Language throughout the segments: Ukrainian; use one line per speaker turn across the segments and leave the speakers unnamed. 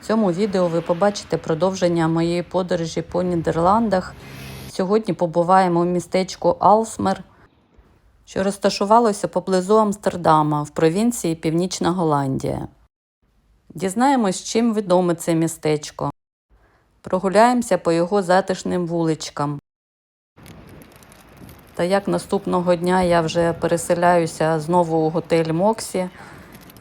В цьому відео ви побачите продовження моєї подорожі по Нідерландах. Сьогодні побуваємо в містечку Алсмер, що розташувалося поблизу Амстердама в провінції Північна Голландія. Дізнаємось, чим відоме це містечко. Прогуляємося по його затишним вуличкам. Та як наступного дня я вже переселяюся знову у готель Моксі,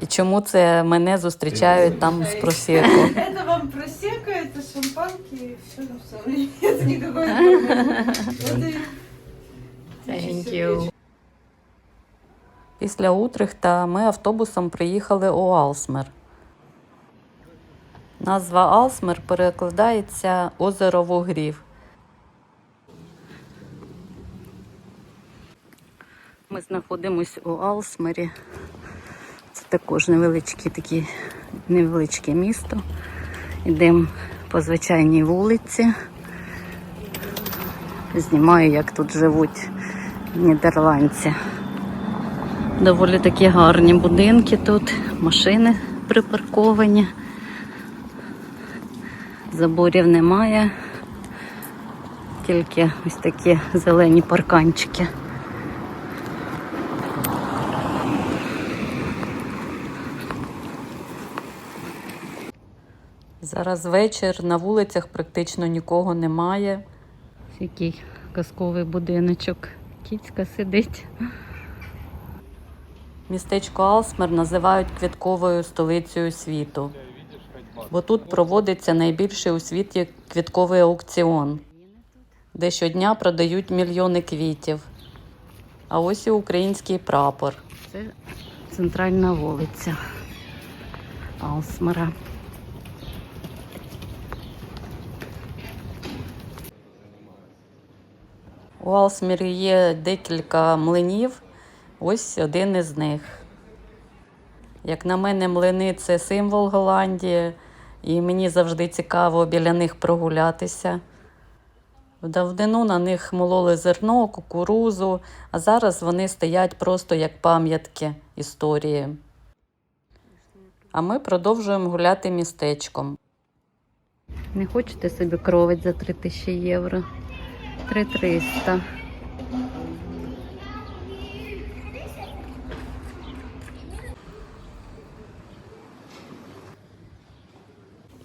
і чому це мене зустрічають там з просеку.
Это вам просека, это шампанки, и все на самом Нет никакой проблемы. Вот и-
Thank you. Після Утрехта ми автобусом приїхали у Алсмер. Назва Алсмер перекладається озеро вугрів. Ми знаходимося у Алсмері. Також невеличке, такі, невеличке місто. Йдемо по звичайній вулиці. Знімаю, як тут живуть нідерландці. Доволі такі гарні будинки тут, машини припарковані. Заборів немає, тільки ось такі зелені парканчики. Зараз вечір, на вулицях практично нікого немає. Який казковий будиночок. Кіцька сидить. Містечко Алсмер називають квітковою столицею світу, бо тут проводиться найбільший у світі квітковий аукціон, де щодня продають мільйони квітів. А ось і український прапор. Це центральна вулиця Алсмера. У Алсмірі є декілька млинів, ось один із них. Як на мене, млини це символ Голландії, і мені завжди цікаво біля них прогулятися. В давнину на них мололи зерно, кукурузу, а зараз вони стоять просто як пам'ятки історії. А ми продовжуємо гуляти містечком. Не хочете собі кровать за 3000 євро? 3300.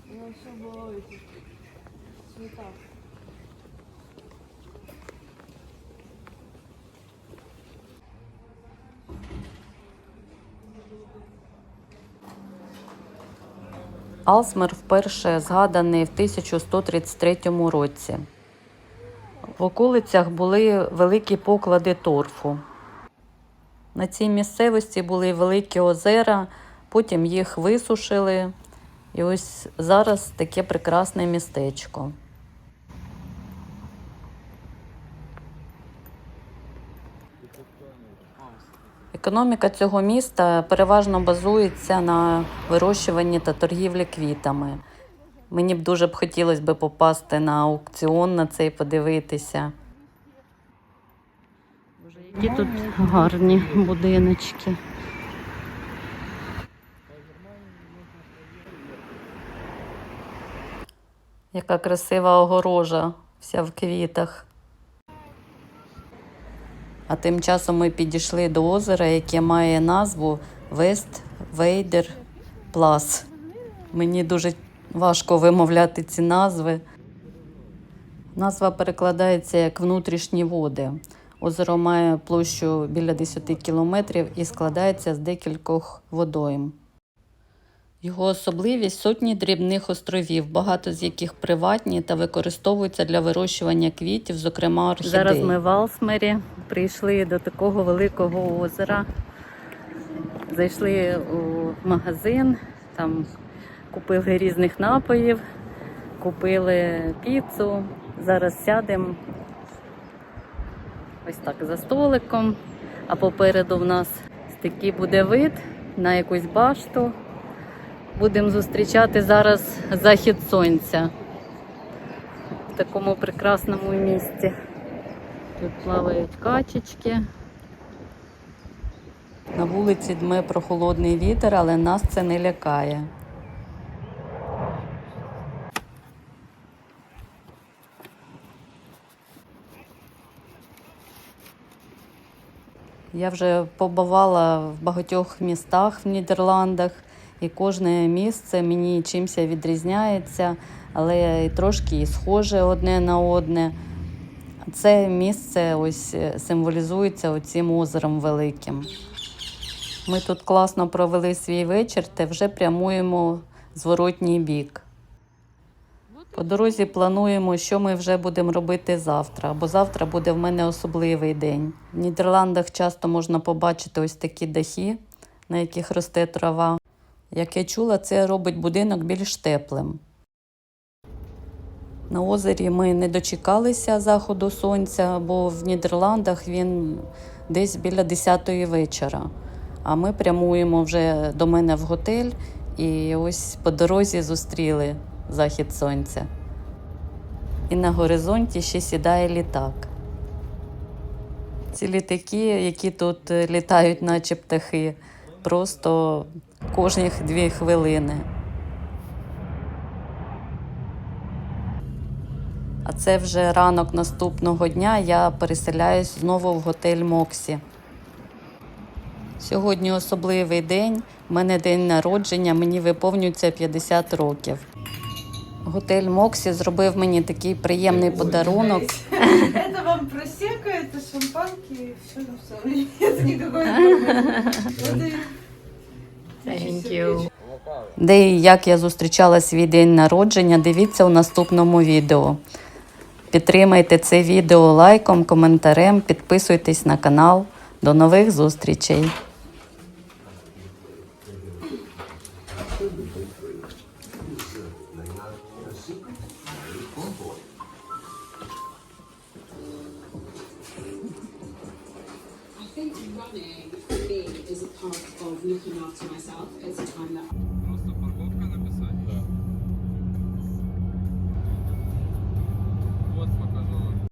Ну, всё было в этих цветах.
Алсмер вперше згаданий в 1133 році. В околицях були великі поклади торфу. На цій місцевості були великі озера, потім їх висушили. І ось зараз таке прекрасне містечко. Економіка цього міста переважно базується на вирощуванні та торгівлі квітами. Мені б дуже б хотілося б попасти на аукціон на цей подивитися. Які тут гарні будиночки. Яка красива огорожа, вся в квітах. А тим часом ми підійшли до озера, яке має назву Вест Вейдер Плас. Мені дуже важко вимовляти ці назви. Назва перекладається як внутрішні води. Озеро має площу біля 10 кілометрів і складається з декількох водойм. Його особливість сотні дрібних островів, багато з яких приватні та використовуються для вирощування квітів, зокрема орхідей. Зараз ми в Алсмері прийшли до такого великого озера. Зайшли у магазин, там купили різних напоїв, купили піцу. Зараз сядемо ось так за столиком, а попереду в нас такий буде вид на якусь башту. Будемо зустрічати зараз захід сонця в такому прекрасному місці. Тут плавають качечки. На вулиці дме прохолодний вітер, але нас це не лякає. Я вже побувала в багатьох містах в Нідерландах, і кожне місце мені чимось відрізняється, але трошки і схоже одне на одне. Це місце ось е, символізується оцим озером великим. Ми тут класно провели свій вечір та вже прямуємо зворотній бік. По дорозі плануємо, що ми вже будемо робити завтра, бо завтра буде в мене особливий день. В Нідерландах часто можна побачити ось такі дахи, на яких росте трава. Як я чула, це робить будинок більш теплим. На озері ми не дочекалися заходу сонця, бо в Нідерландах він десь біля 10 вечора. А ми прямуємо вже до мене в готель і ось по дорозі зустріли захід сонця. І на горизонті ще сідає літак. Ці літаки, які тут е, літають, наче птахи, просто кожні дві хвилини. А це вже ранок наступного дня. Я переселяюсь знову в готель Моксі. Сьогодні особливий день. У мене день народження, мені виповнюється 50 років. Готель Моксі зробив мені такий приємний подарунок.
Это вам просека, это шампанки, и все на все. Нет никакой формы. Вот и-
Thank you. Де і як я зустрічала свій день народження, дивіться у наступному відео. Підтримайте це відео лайком, коментарем, підписуйтесь на канал. До нових зустрічей!
Running for me is a part of looking after myself. It's a time that